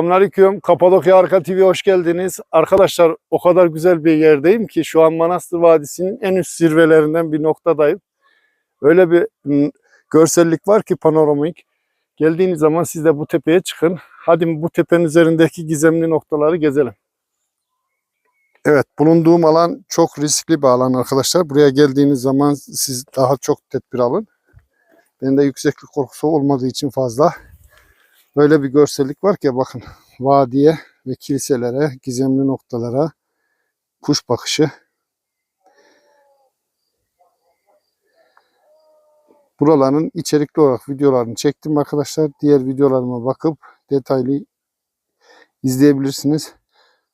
Selamünaleyküm. Kapadokya Arka TV hoş geldiniz. Arkadaşlar o kadar güzel bir yerdeyim ki şu an Manastır Vadisi'nin en üst zirvelerinden bir noktadayım. Öyle bir m, görsellik var ki panoramik. Geldiğiniz zaman siz de bu tepeye çıkın. Hadi bu tepenin üzerindeki gizemli noktaları gezelim. Evet bulunduğum alan çok riskli bir alan arkadaşlar. Buraya geldiğiniz zaman siz daha çok tedbir alın. Bende yükseklik korkusu olmadığı için fazla. Böyle bir görsellik var ki bakın vadiye ve kiliselere, gizemli noktalara, kuş bakışı. Buraların içerikli olarak videolarını çektim arkadaşlar. Diğer videolarıma bakıp detaylı izleyebilirsiniz.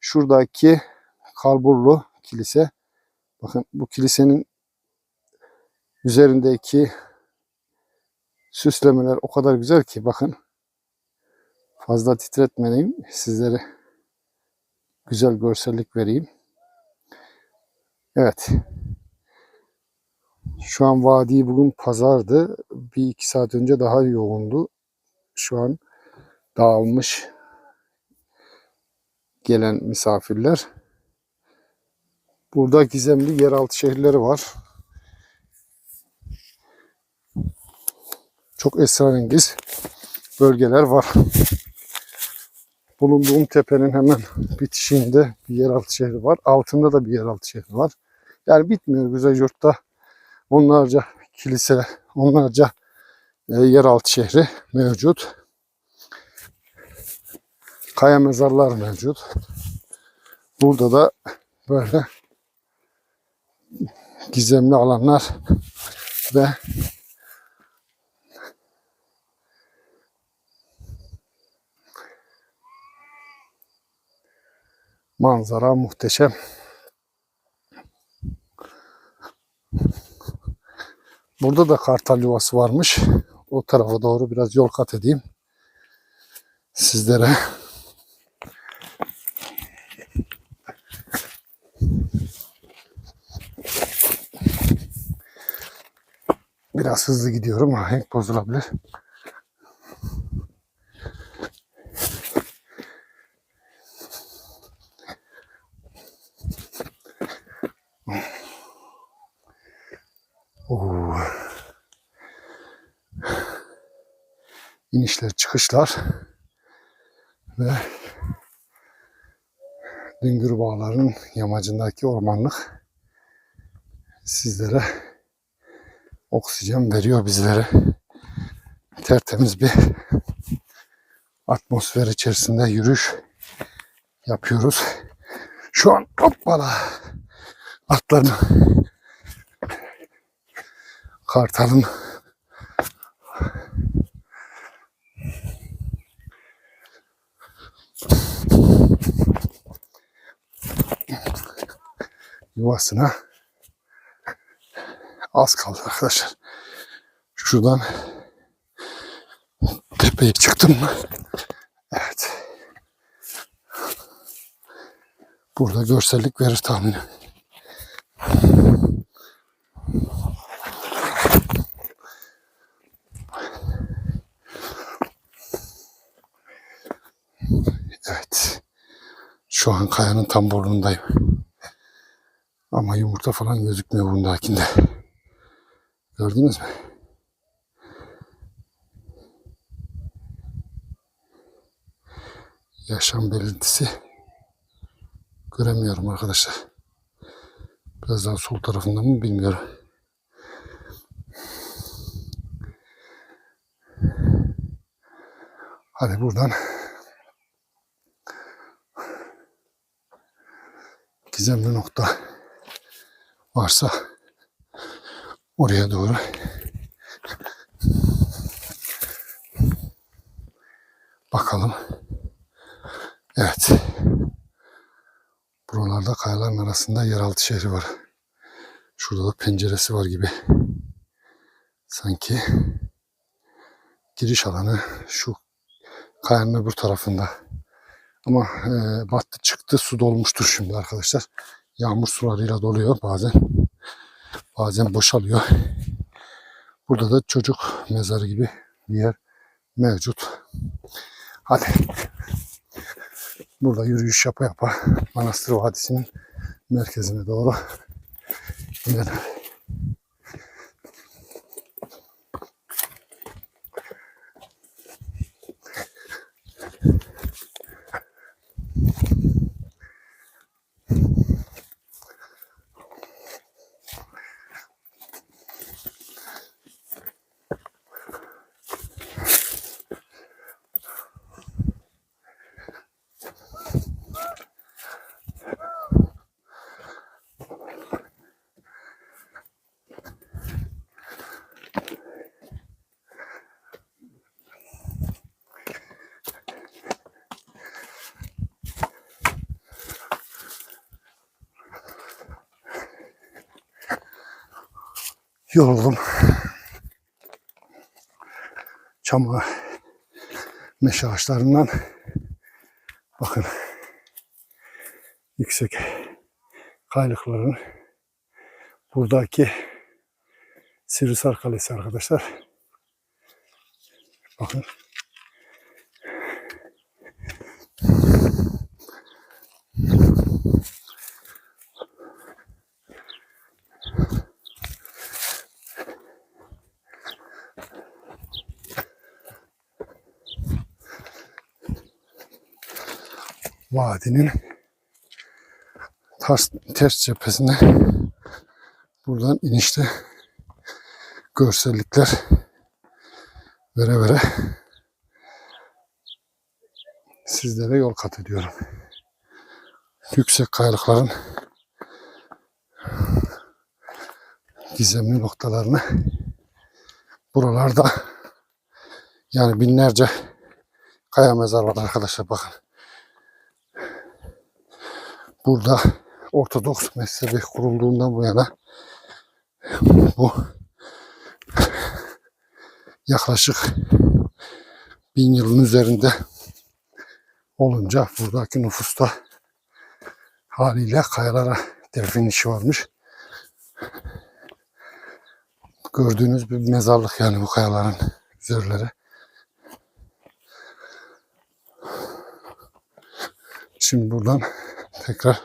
Şuradaki kalburlu kilise. Bakın bu kilisenin üzerindeki süslemeler o kadar güzel ki bakın. Fazla titretmeyeyim. Sizlere güzel görsellik vereyim. Evet. Şu an vadi bugün pazardı. Bir iki saat önce daha yoğundu. Şu an dağılmış gelen misafirler. Burada gizemli yeraltı şehirleri var. Çok esrarengiz bölgeler var. Bulunduğum tepenin hemen bitişiğinde bir yeraltı şehri var. Altında da bir yeraltı şehri var. Yani bitmiyor güzel yurtta. Onlarca kilise, onlarca e, yeraltı şehri mevcut. Kaya mezarlar mevcut. Burada da böyle gizemli alanlar ve manzara muhteşem. Burada da kartal yuvası varmış. O tarafa doğru biraz yol kat edeyim. Sizlere. Biraz hızlı gidiyorum. Ahenk bozulabilir. Oo. İnişler, çıkışlar ve Düngür Bağları'nın yamacındaki ormanlık sizlere oksijen veriyor bizlere. Tertemiz bir atmosfer içerisinde yürüyüş yapıyoruz. Şu an hoppala atladım. Kartal'ın yuvasına az kaldı arkadaşlar. Şuradan tepeye çıktım mı? Evet. Burada görsellik verir tahminim. Evet. Şu an kayanın tam burnundayım. Ama yumurta falan gözükmüyor bundakinde. Gördünüz mü? Yaşam belirtisi göremiyorum arkadaşlar. Biraz daha sol tarafında mı bilmiyorum. Hadi buradan gizemli nokta varsa oraya doğru bakalım. Evet. Buralarda kayaların arasında yeraltı şehri var. Şurada da penceresi var gibi. Sanki giriş alanı şu kayanın öbür tarafında. Ama e, battı çıktı su dolmuştur şimdi arkadaşlar. Yağmur sularıyla doluyor bazen. Bazen boşalıyor. Burada da çocuk mezarı gibi bir yer mevcut. Hadi Burada yürüyüş yapa yapa Manastır Vadisi'nin merkezine doğru inelim. Yoruldum. Çam meşe ağaçlarından bakın yüksek kaylıkların buradaki Sivrisar Kalesi arkadaşlar. Bakın. Vadinin ters, ters cephesine buradan inişte görsellikler vere vere sizlere yol kat ediyorum. Yüksek kayalıkların gizemli noktalarını buralarda yani binlerce kaya mezar var arkadaşlar bakın. Burada Ortodoks mezhebi kurulduğundan bu yana bu yaklaşık bin yılın üzerinde olunca buradaki nüfusta haliyle kayalara defin işi varmış. Gördüğünüz bir mezarlık yani bu kayaların üzerleri. Şimdi buradan tekrar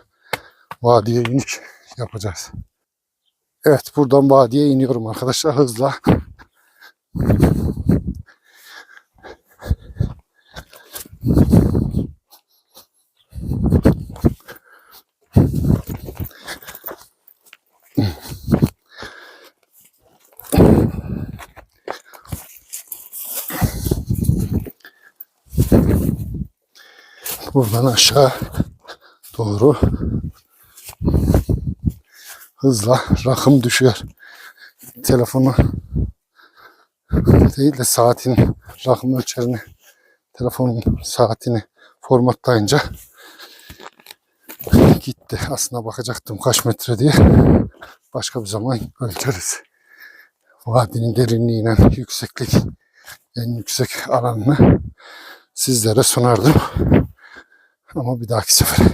vadiye iniş yapacağız. Evet buradan vadiye iniyorum arkadaşlar hızla. Buradan aşağı doğru hızla rakım düşüyor. Telefonu değil de saatin rakım ölçerini telefonun saatini formatlayınca gitti. Aslında bakacaktım kaç metre diye. Başka bir zaman ölçeriz. Vadinin derinliğine yükseklik en yüksek alanını sizlere sunardım. Ama bir dahaki sefer.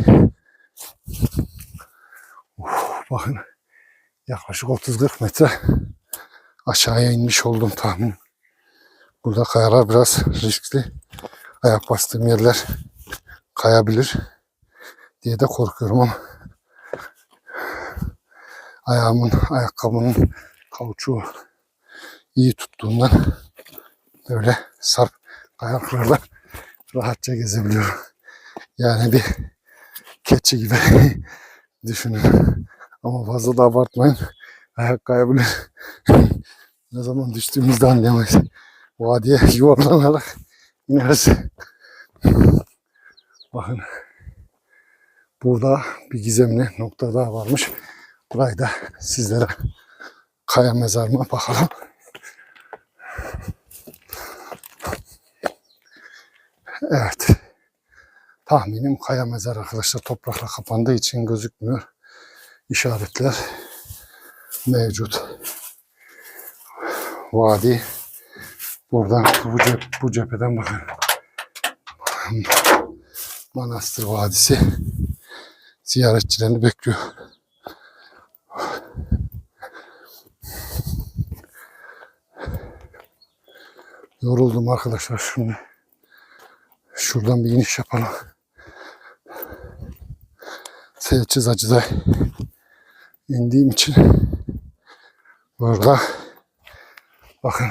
Uf, bakın yaklaşık 30-40 metre aşağıya inmiş oldum tahmin. Burada kayalar biraz riskli. Ayak bastığım yerler kayabilir diye de korkuyorum ama ayağımın, ayakkabımın kauçuğu iyi tuttuğundan böyle sarp ayaklarla rahatça gezebiliyorum. Yani bir keçi gibi düşünün. Ama fazla da abartmayın. Ayak kayabilir. ne zaman düştüğümüzde anlayamayız. Vadiye yuvarlanarak ineriz. Bakın. Burada bir gizemli nokta daha varmış. Burayı da sizlere kaya mezarıma bakalım. Evet. Tahminim kaya mezar arkadaşlar toprakla kapandığı için gözükmüyor. İşaretler mevcut. Vadi buradan bu, cep, bu cepheden bakın. Manastır Vadisi ziyaretçilerini bekliyor. Yoruldum arkadaşlar şimdi. Şuradan bir iniş yapalım. Selçuklu'da indiğim için burada bakın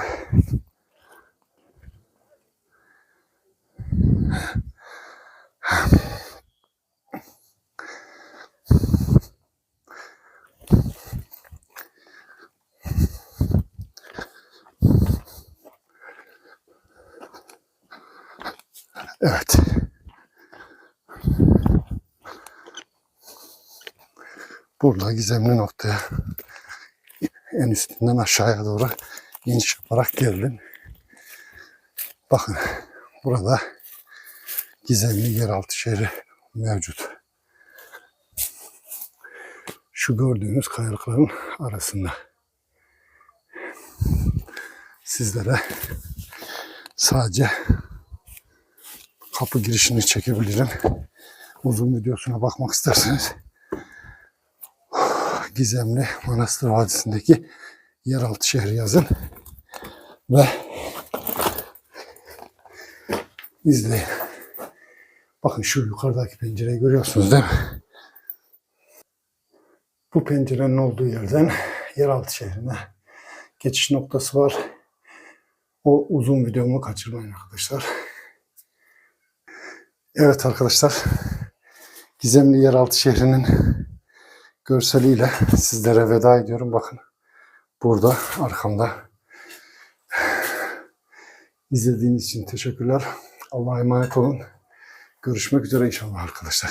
Evet. Burada gizemli noktaya en üstünden aşağıya doğru iniş yaparak geldim. Bakın burada gizemli yeraltı şehri mevcut. Şu gördüğünüz kayalıkların arasında. Sizlere sadece kapı girişini çekebilirim. Uzun videosuna bakmak isterseniz Gizemli Manastır Vadisi'ndeki yeraltı şehri yazın ve izleyin. Bakın şu yukarıdaki pencereyi görüyorsunuz değil mi? Bu pencerenin olduğu yerden yeraltı şehrine geçiş noktası var. O uzun videomu kaçırmayın arkadaşlar. Evet arkadaşlar. Gizemli yeraltı şehrinin görseliyle sizlere veda ediyorum. Bakın burada arkamda. İzlediğiniz için teşekkürler. Allah'a emanet olun. Görüşmek üzere inşallah arkadaşlar.